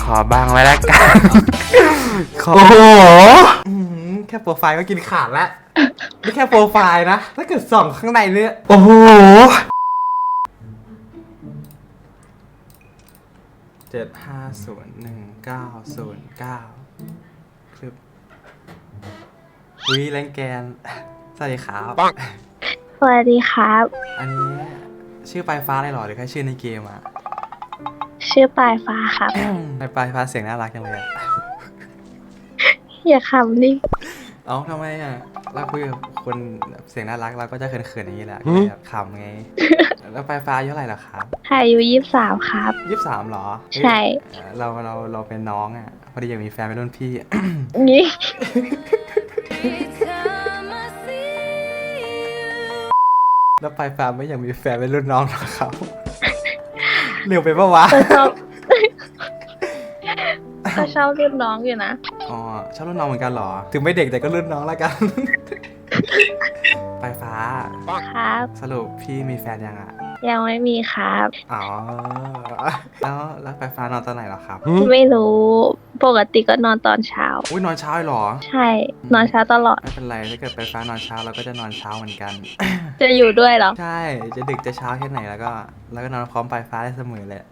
ขอบางไว้แล้วกันขอโอ้โหอื้อหือแค่โปรไฟล์ก็กินขาดแล้วนี่แค่โปรไฟล์นะ ถ้าเกิดส่องข้างในเนี่ยโอ้โหเจ็ดห้าศูนย์หนึ่งเก้าศูนย์เก้าคือวิแรงแกน สวัสดีครับ สวัสดีครับ อันนี้ ชื่อปลายฟ้าเลยเหรอหรือแค่ชื่อในเกมอะชื่อปลายฟ้าครับ ปลายปลายฟ้าเสียงน่ารักจังเลยอะอย่าขำดิเอ้าทำไมอะเราคุยกับคนเสียงน่ารักเราก็จะเขินๆอย่างนี้แหละก็เลยแบบขำไง แล้วปลายฟ้าอายุเท่าไหร่เหรอครับอายุยี่สิบสามครับ ยี่สิบสามหรอใช่ เอ้ยเราเราเราเป็นน้องอะพอดีอยากมีแฟนเป็นรุ่นพี่ นี่ แล้วปลายฟ้าไม่อยากมีแฟนเป็นรุ่นน้องหรอครับ เร็วไปปะวะ ก็ชอบ ก็ชอบรุ่นน้องอยู่นะอ๋อชอบรุ่นน้องเหมือนกันเหรอ ถึงไม่เด็กแต่ก็รุ่นน้องแล้วกัน ปลายฟ้า ครับ สรุปพี่มีแฟนยังอะยังไม่มีครับ อ๋อ แล้วแล้วไฟฟ้านอนตอนไหนเหรอครับไม่รู้ ปกติก็นอนตอนเช้า อุ้ยนอนเช้าเลยเหรอ ใช่ นอนเช้าตลอด ไม่เป็นไรถ้าเกิดไฟฟ้านอนเช้าเราก็จะนอนเช้าเหมือนกัน จะอยู่ด้วยเหรอ ใช่ จะดึกจะเช้าแค่ไหนแล้วก็ แล้วก็นอนพร้อมไฟฟ้าได้เสมอเลย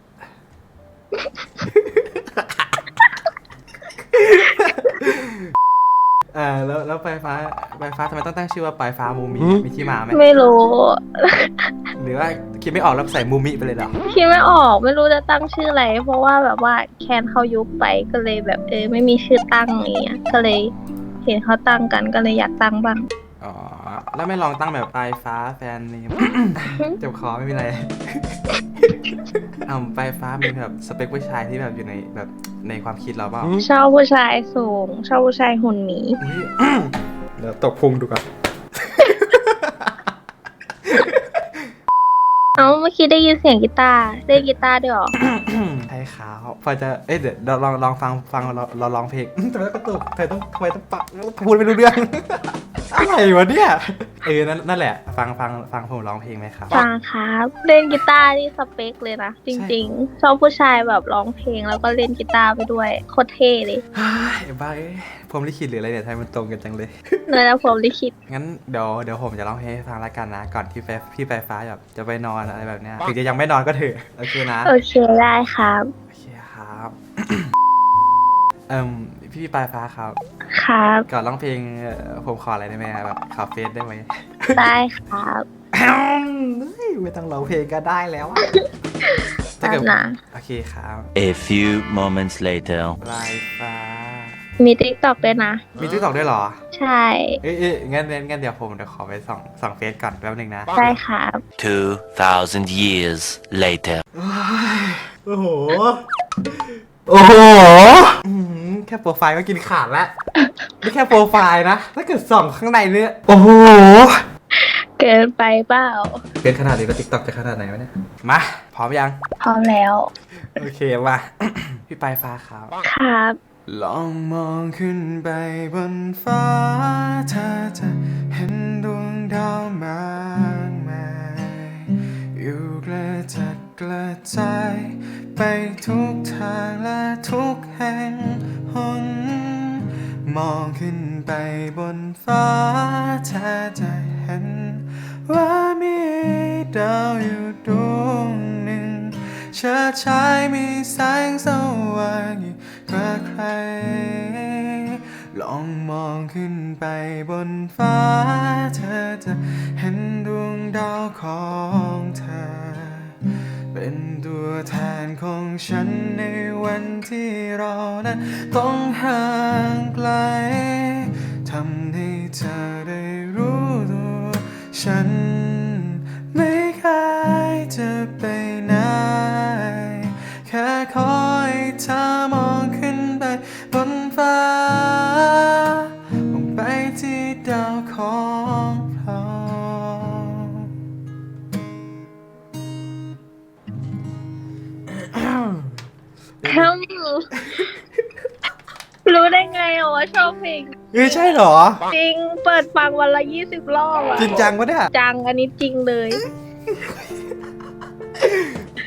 อ่า แล้วแล้วไฟฟ้าไฟฟ้าทำไมต้องตั้งชื่อว่าไฟฟ้ามูมิมีที่มาไหมไม่รู้ หรือว่าคิดไม่ออกแล้วใส่มูมิไปเลยเหรอ คิดไม่ออกไม่รู้จะตั้งชื่ออะไร เพราะว่าแบบว่าแคนเขายุบไปก็เลยแบบเออไม่มีชื่อตั้งอย่างเงี้ยก็เลย เห็นเขาตั้งกันก็เลยอยากตั้งบ้างอ๋อ แล้วไม่ลองตั้งแบบปลายฟ้าแฟนนี่ เจ็บคอไม่มีอะไรอ่าปลายฟ้ามีแบบสเปคผู้ชายที่แบบอยู่ในแบบในความคิดเราเปล่าชอบผู้ชายสูง ชอบผู้ชายหุ่นหมีอุ๊ยเดี๋ยวตกพุงดูก่อนเอ้าเมื่อกี้ได้ยินเสียงกีตาร์เล่นกีตาร์ด้วยเหรอใช่ขาวพอจะเอ้ยเดี๋ยวเราลองลองฟังฟังเราเราลองเพลงทำไมต้องกระตุกทำไมต้องทำไมต้องปักพูดไม่รู้เรื่อง อะไรวะเนี่ยเออนั่นนั่นแหละ ฟังฟังฟังผมร้องเพลงไหมครับ ฟังครับเล่นกีตาร์นี่สเปคเลยนะ จริง ๆ ชอบผู้ชายแบบร้องเพลงแล้วก็เล่นกีตาร์ไปด้วยโคตรเท่เลยเฮ้ยบ้าเอ้ยผมลิขิตหรืออะไรเนี่ยทำไมมันตรงกันจังเลยเนยนะผมลิขิต งั้นเดี๋ยวเดี๋ยวผมจะร้องเพลงให้ฟังแล้วกันนะ ก่อนที่ไฟพี่ไฟฟ้าแบบจะไปนอนอะไรแบบเนี้ยถึงจะยังไม่นอนก็เถอะโอเคนะโอเคได้ครับ โอเคครับ เอ่มพี่ปลายฟ้าครับครับ ก่อนร้องเพลงเอ่อผมขออะไรได้ไหมแบบขอเฟซได้ไหม ได้ครับเฮ้ยไม่ต้องร้องเพลงก็ได้แล้วอะถ้าแป๊เกิบดนะโอเคครับ A few moments later. ปลายฟ้า มีติ๊กต็อกด้วยนะ มีทิกตอกด้วยเหรอ ใช่ เอ้ยเอ้ยงั้นงั้นงั้นเดี๋ยวผมเดี๋ยวขอไปส่องส่องเฟซก่อนแป๊บหนึงนะได้ครับ2,000 years later. โอ้โห โอ้โหอื้อหือแค่โปรไฟล์ก็กินขาดแล้วนี่แค่โปรไฟล์นะ ถ้าเกิดส่องข้างในเนี่ย โอ้โห เกินไปเปล่าเป็นขนาดนี้แล้วติ๊กต็อกจะขนาดไหนวะเนี่ย มา พร้อมยัง พร้อมแล้ว โอเค มา พี่ปลายฟ้าครับ ครับ ลองมองขึ้นไปบนฟ้าเธอจะ ฟ้าเธอจะเห็น ว่ามีดาวอยู่ดวงหนึ่งเชิดชายมีแสงสว่างยิ่งกว่าใคร ลองมองขึ้นไปบนฟ้า เธอจะเห็นดวงดาวของเธอ เป็นตัวแทนของฉันในวันที่เรานั้นต้องห่างไกล ทำให้เธอได้รู้ตัว ฉันไม่เคยจะไปไหน แค่คอยเธอมองขึ้นไปบนฟ้ามองไปที่ดาวของเรารู้ได้ไงอะว่าชอบเพลง เฮ้ยใช่เหรอ จริงเปิดฟังวันละยี่สิบรอบอะจริงจังปะเนี่ยจังอันนี้จริงเลย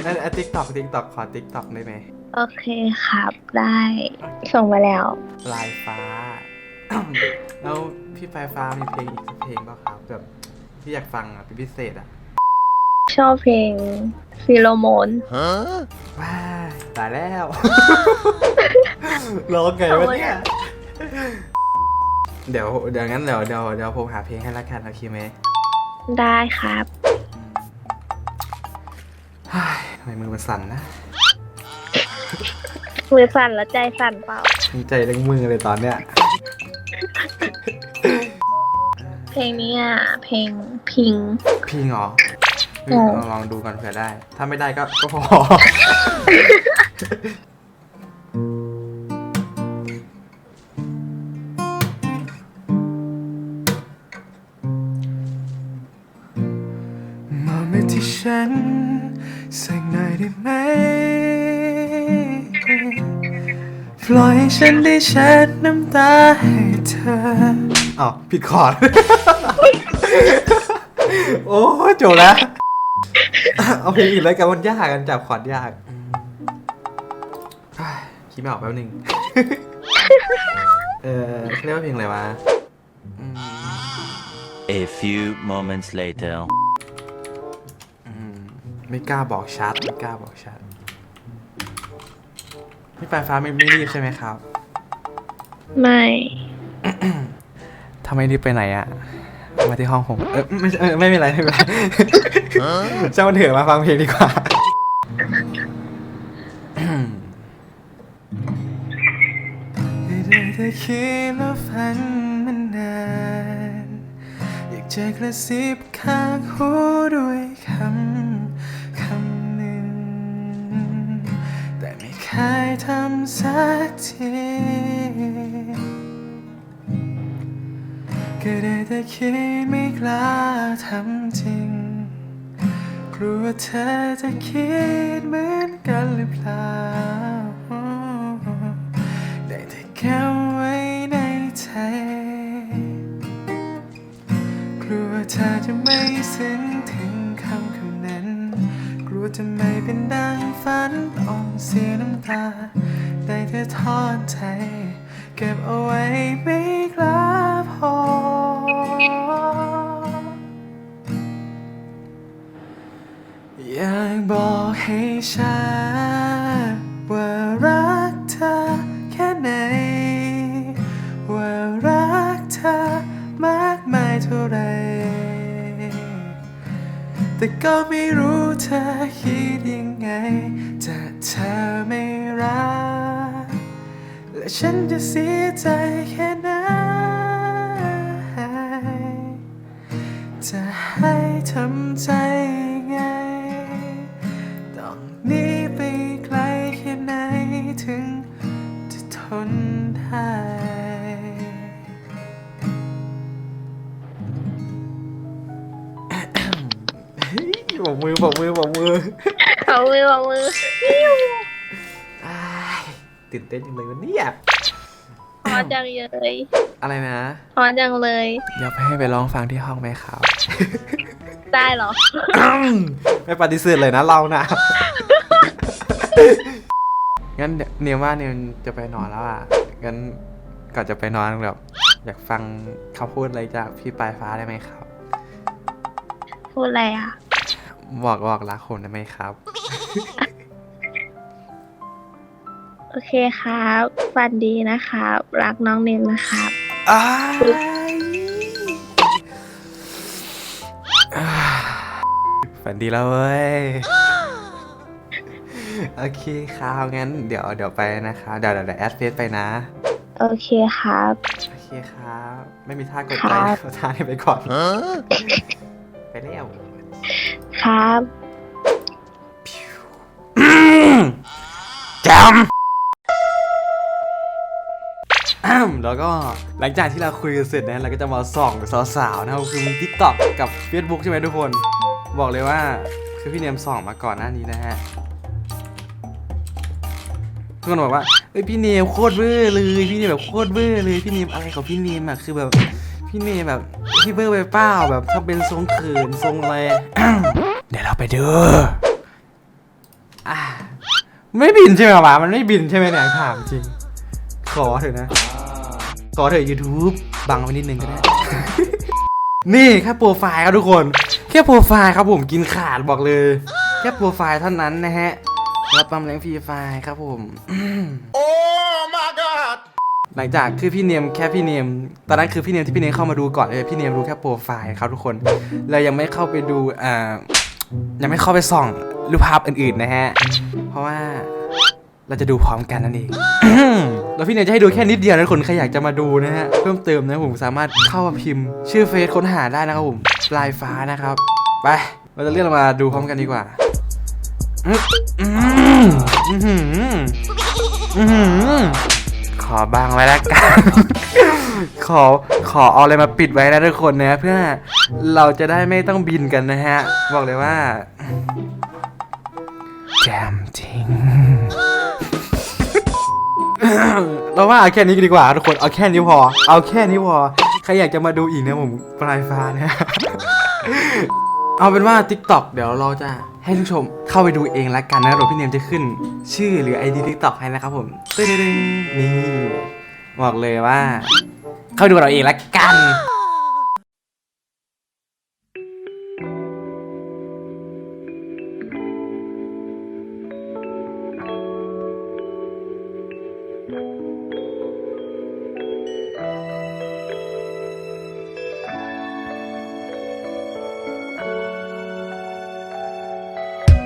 นั่นติ๊กต็อกติ๊กต็อกขอติ๊กต็อกได้ไหมโอเคครับได้ ส่งมาแล้วลายฟ้า แล้วพี่ปลายฟ้ามีเพลงอีกสักเพลงป่ะครับแบบที่อยากฟังอะเป็นพิเศษอะชอบเพลงฟิโลโมนว้ายตายแล้วร้องไงวะเนี่ย เดี๋ยวเดี๋ยวงั้นเดี๋ยวเดี๋ยวเดี๋ยวผมหาเพลงให้ละกันโอเคไหมได้ครับเฮ้ยทำไมมือมันสั่นนะมือสั่นแล้วใจสั่นเปล่ามีใจเร่งมือเลยตอนเนี้ยเพลงนี้อะเพลงพิง พี่เหรอเฮ้ยใช่ลองลองดูกันเผื่อได้ ถ้าไม่ได้ก็ก็พอ ที่ฉันสักหน่อยได้ไหมปล่อยให้ฉันได้เช็ดน้ำตาให้เธอ อ้าวผิดคอร์ด โอ้จบแล้ว เอาเพลงอื่นแล้วกันมันยากกันจับคอร์ดยากอืมอ้ายคิดไม่ออกแป๊บนึง เออเขาเรียกว่าเพลงอะไรวะ A few moments later. อืมไม่กล้าบอกชัดไม่กล้าบอกชัดพี่ปลายฟ้าไม่ไม่รีบใช่ไหมครับ ไม่ ทำไมรีบไปไหนอะมาที่ห้องผม เออไม่เออไม่เป็นไรไม่เป็นไรช่างมันเถอะมาฟังเพลงดีกว่าได้แต่คิดแล้วฝันมันนาน อยากจะกระซิบข้างหูด้วย สักทีก็ได้แต่คิดไม่กล้าทำจริง กลัวเธอจะคิดเหมือนกันหรือเปล่า ได้แต่เก็บไว้ในใจ กลัวเธอจะไม่ซึ้งถึงคำคำนั้น กลัวจะไม่เป็นดังฝันต้องเสียน้ำตา ได้แต่ทอดใจ เก็บเอาไว้ไม่กล้าพอ อยากบอกให้ฉันว่ารักเธอแค่ไหน ว่ารักเธอมากมายเท่าไร แต่ก็ไม่รู้เธอคิดยังไง จะเธอไม่รัก ฉันจะเสียใจแค่ไหนจะให้ทำใจยังไง ต้องหนีไปไกลแค่ไหนถึงจะทนได้บอกมือบอกมือบอกมือ เอามือเอามืออ้าย ตื่นเต้นจังเลยวันนี้อะพอจังเลยอะไรนะ พอจังเลยเดี๋ยวไปให้ไปร้องฟังที่ห้องไหมครับ ได้เหรอ ไม่ปฏิเสธเลยนะเรานะงั้นเนียว่าเนียจะไปนอนแล้วอะ งั้นก่อนจะไปนอนแบบอยากฟังคำพูดอะไรจากพี่ปลายฟ้าได้ไหมครับ พูดอะไรอะ บอกบอกรักคนได้ไหมครับ โอเคครับฝันดีนะครับ รักน้องเนมนะครับ อ้ายอ่าฝันดีแล้วเว้ย โอเคครับงั้นเดี๋ยวเดี๋ยวไปนะครับเดี๋ยวเดี๋ยวเดี๋ยวแอดเฟซไปนะ โอเคครับ โอเคครับ ไม่มีท่ากดคใจรับ เอาท่านี้ไปก่อน ไปแล้ว ครับจำ แล้วก็หลังจากที่เราคุยกันเสร็จนะเราก็จะมาส่องสาวๆนะครับคือมี TikTok กับ Facebook ใช่ไหมทุกคน บอกเลยว่าคือพี่เนมส่องมาก่อนหน้านี้นะฮะทุกคนบอกว่าเอ้ยพี่เนมโคตรเบอร์เลย พี่เนมแบบโคตรเบอร์เลยพี่เนมอะไรของพี่เนมอะคือแบบพี่เนมแบบพี่เบอร์ไปเปล่าแบบถ้าเป็นทรงเขินทรงอะไรเดี๋ยวเราไปดูไม่บินใช่ไหมวะมันไม่บินใช่ไหมเนี่ยถามจริง ขอเถอะนะ ขอเถอะ YouTube บังไว้นิดนึงก็ได้ นี่แค่โปรไฟล์ครับทุกคน แค่โปรไฟล์ครับผมกินขาดบอกเลย แค่โปรไฟล์เท่านั้นนะฮะรับปั๊มแรงฟรีไฟล์ครับผมโอ้ my god หลังจากคือพี่เนียมแค่พี่เนียมตอนนั้นคือพี่เนียมที่พี่เนียมเข้ามาดูก่อนเลยพี่เนียมรู้แค่โปรไฟล์ครับทุกคนเรายังไม่เข้าไปดูอ่ายังไม่เข้าไปส่องรูปภาพอื่นๆนะฮะ เพราะว่าเราจะดูพร้อมกันนั่นเอง แล้วพี่เนียจะให้ดูแค่นิดเดียวนะคนใครอยากจะมาดูนะฮะเพิ่มเติมนะผมสามารถเข้ามาพิมพ์ ชื่อเฟซค้นหาได้นะครับผมปลายฟ้านะครับ ไปเราจะเลื่อนมาดูพร้อมกันดีกว่าขอบังไว้แล้วกัน ขอขอเอาอะไรมาปิดไว้นะทุกคนนะเพื่อเราจะได้ไม่ต้องบินกันนะฮะ บอกเลยว่าแจมจริง เราว่าเอาแค่นี้ดีกว่าทุกคนเอาแค่นี้พอ เอาแค่นี้พอใครอยากจะมาดูอีกนะผมปลายฟ้านะเอาเป็นว่า TikTok เดี๋ยวเราจะให้ทุกชมเข้าไปดูเองละกันนะเราพี่เนมจะขึ้น ชื่อหรือ ID TikTok ให้นะครับผมตึ้งนี่บอกเลยว่า เข้าไปดูเราเองละกัน